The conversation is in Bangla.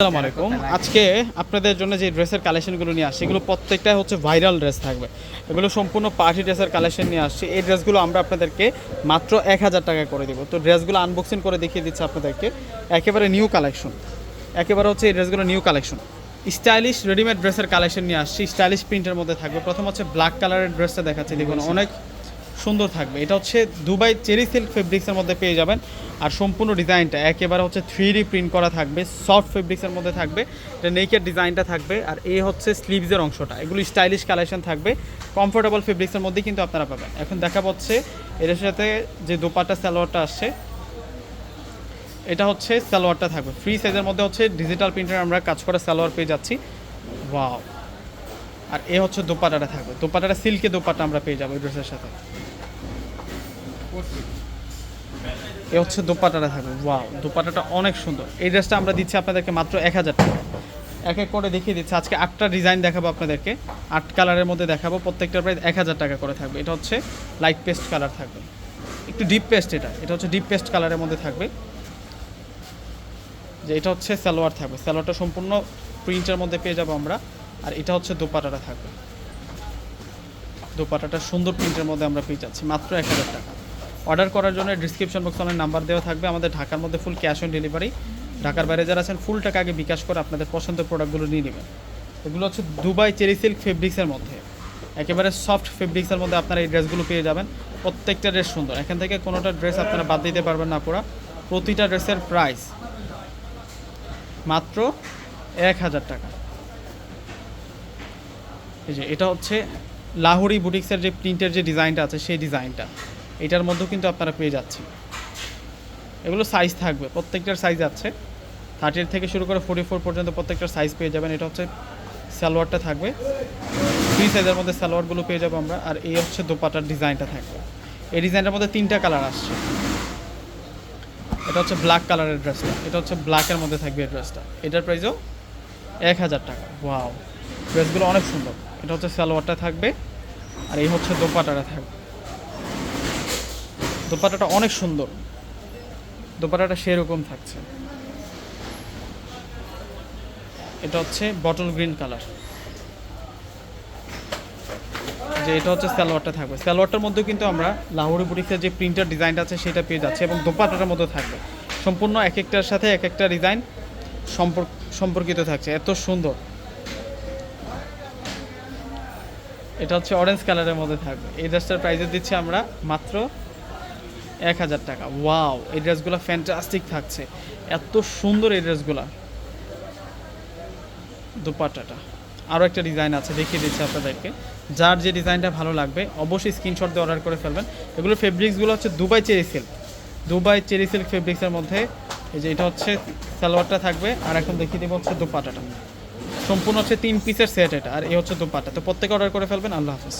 আসসালামু আলাইকুম। আজকে আপনাদের জন্য যে ড্রেসের কালেকশনগুলো নিয়ে আসছি, এগুলো প্রত্যেকটাই হচ্ছে ভাইরাল ড্রেস থাকবে। এগুলো সম্পূর্ণ পার্টি ড্রেসের কালেকশন নিয়ে আসছি। এই ড্রেসগুলো আমরা আপনাদেরকে মাত্র এক হাজার টাকা করে দিব। তো ড্রেসগুলো আনবক্সিং করে দেখিয়ে দিচ্ছি আপনাদেরকে। একেবারে নিউ কালেকশন একেবারে হচ্ছে এই ড্রেসগুলো নিউ কালেকশন স্টাইলিশ রেডিমেড ড্রেসের কালেকশন নিয়ে আসছি। স্টাইলিশ প্রিন্টের মধ্যে থাকবে। প্রথম হচ্ছে ব্ল্যাক কালারের ড্রেসটা দেখাচ্ছি। দেখুন, অনেক সুন্দর থাকবে। এটা হচ্ছে দুবাই চেরি সিল্ক ফেব্রিক্সের মধ্যে পেয়ে যাবেন। আর সম্পূর্ণ ডিজাইনটা একেবারে হচ্ছে থ্রি প্রিন্ট করা থাকবে, সফট ফেব্রিক্সের মধ্যে থাকবে। এটা নেকের ডিজাইনটা থাকবে। আর এ হচ্ছে স্লিভসের অংশটা। এগুলো স্টাইলিশ কালেকশন থাকবে। কমফোর্টেবল ফেব্রিক্সের মধ্যেই কিন্তু আপনারা পাবেন। এখন দেখা পাচ্ছে এর সাথে যে দোপাট্টা সালোয়ারটা আসছে, এটা হচ্ছে সালোয়ারটা থাকবে। ফ্রি সাইজের মধ্যে হচ্ছে ডিজিটাল প্রিন্টার আমরা কাজ করা সালোয়ার পেয়ে যাচ্ছি। ওয়াও আর এ হচ্ছে দোপাটাটা থাকবে। দোপাটাটা সিল্কে দোপাটা আমরা পেয়ে যাব ড্রেসের সাথে। এ হচ্ছে দোপাটাটা থাকবে। ওয়াও, দোপাটাটা অনেক সুন্দর। এই ড্রেসটা আমরা দিচ্ছি আপনাদেরকে মাত্র এক হাজার টাকা। এক এক করে দেখিয়ে দিচ্ছি। আজকে আটটা ডিজাইন দেখাবো আপনাদেরকে। আট কালারের মধ্যে দেখাবো। প্রত্যেকটার প্রাইস এক হাজার টাকা করে থাকবে। এটা হচ্ছে লাইট পেস্ট কালার থাকবে। একটু ডিপ পেস্ট এটা। এটা হচ্ছে ডিপ পেস্ট কালারের মধ্যে থাকবে। যে এটা হচ্ছে সালোয়ার থাকবে। সালোয়ারটা সম্পূর্ণ প্রিন্টের মধ্যে পেয়ে যাব আমরা। আর এটা হচ্ছে দোপাটাটা থাকবে। দোপাটাটা সুন্দর প্রিন্টের মধ্যে আমরা পেয়ে যাচ্ছি, মাত্র এক হাজার টাকা। অর্ডার করার জন্য ডিসক্রিপশন বক্সে অনেক নাম্বার দেওয়া থাকবে, আমাদের ঢাকার মধ্যে ফুল ক্যাশ অন ডেলিভারি ঢাকার বাইরে যারা আছেন ফুল টাকা আগে বিকাশ করে আপনাদের পছন্দের প্রোডাক্টগুলো নিয়ে নেবেন। এগুলো হচ্ছে দুবাই চেরি সিল্ক ফেব্রিক্সের মধ্যে। একেবারে সফট ফেব্রিক্সের মধ্যে আপনারা এই ড্রেসগুলো পেয়ে যাবেন। প্রত্যেকটা ড্রেস সুন্দর। এখান থেকে কোনোটা ড্রেস আপনারা বাদ দিতে পারবেন না পুরা। প্রতিটা ড্রেসের প্রাইস মাত্র এক হাজার টাকা। এই যে, এটা হচ্ছে লাহোরি বুটিক্সের যে প্রিন্টের যে ডিজাইনটা আছে, সেই ডিজাইনটা। এটার মধ্যেও কিন্তু আপনারা পেয়ে যাচ্ছেন। এগুলো সাইজ থাকবে, প্রত্যেকটার সাইজ আছে। থার্টি থেকে শুরু করে ফোর্টি ফোর পর্যন্ত প্রত্যেকটার সাইজ পেয়ে যাবেন। এটা হচ্ছে সালোয়ারটা থাকবে। ফ্রি সাইজের মধ্যে সালোয়ারগুলো পেয়ে যাব আমরা। আর এই হচ্ছে দোপাটার ডিজাইনটা থাকবে। এই ডিজাইনটার মধ্যে তিনটা কালার আসছে। এটা হচ্ছে ব্ল্যাক কালারের ড্রেসটা এটা হচ্ছে ব্ল্যাকের মধ্যে থাকবে এই ড্রেসটা এটার প্রাইসও এক হাজার টাকা। ওয়াও ড্রেসগুলো অনেক সুন্দর। এটা হচ্ছে সালোয়ারটা থাকবে আর এই হচ্ছে দোপাটাটা থাকবে। দোপাটাটা অনেক সুন্দর। দোপাটাটা সেরকম থাকছে। এটা হচ্ছে বটল গ্রিন কালার। যে এটা হচ্ছে সালোয়ারটা থাকবে। সালোয়ারটার মধ্যে কিন্তু আমরা লাহোরি বুটিক্সের যে প্রিন্টার ডিজাইনটা আছে সেটা পেয়ে যাচ্ছে এবং দোপাটাটার মধ্যে থাকবে। সম্পূর্ণ এক একটার সাথে এক একটা ডিজাইন সম্পর্ক সম্পর্কিত থাকছে। এত সুন্দর। এটা হচ্ছে অরেঞ্জ কালারের মধ্যে থাকবে। এই ড্রেসটার প্রাইসে দিচ্ছি আমরা মাত্র এক হাজার টাকা। ওয়াও এই ড্রেসগুলো ফ্যান্টাস্টিক থাকছে। এত সুন্দর এই ড্রেসগুলো দুপাট্টাটা। আরও একটা ডিজাইন আছে, দেখিয়ে দিচ্ছি আপনাদেরকে। যার যে ডিজাইনটা ভালো লাগবে, অবশ্যই স্ক্রিনশট দিয়ে অর্ডার করে ফেলবেন। এগুলো ফেব্রিক্সগুলো হচ্ছে Dubai cherry silk Dubai cherry silk ফেব্রিক্সের মধ্যে, এই যে এটা হচ্ছে সালোয়ারটা থাকবে। আর এখন দেখিয়ে দেবো হচ্ছে দুপাটাটা সম্পূর্ণ হচ্ছে তিন পিসের সেট এটা, আর এ হচ্ছে দুপাটা। তো প্রত্যেকে অর্ডার করে ফেলবেন, আল্লাহ হাফিজ।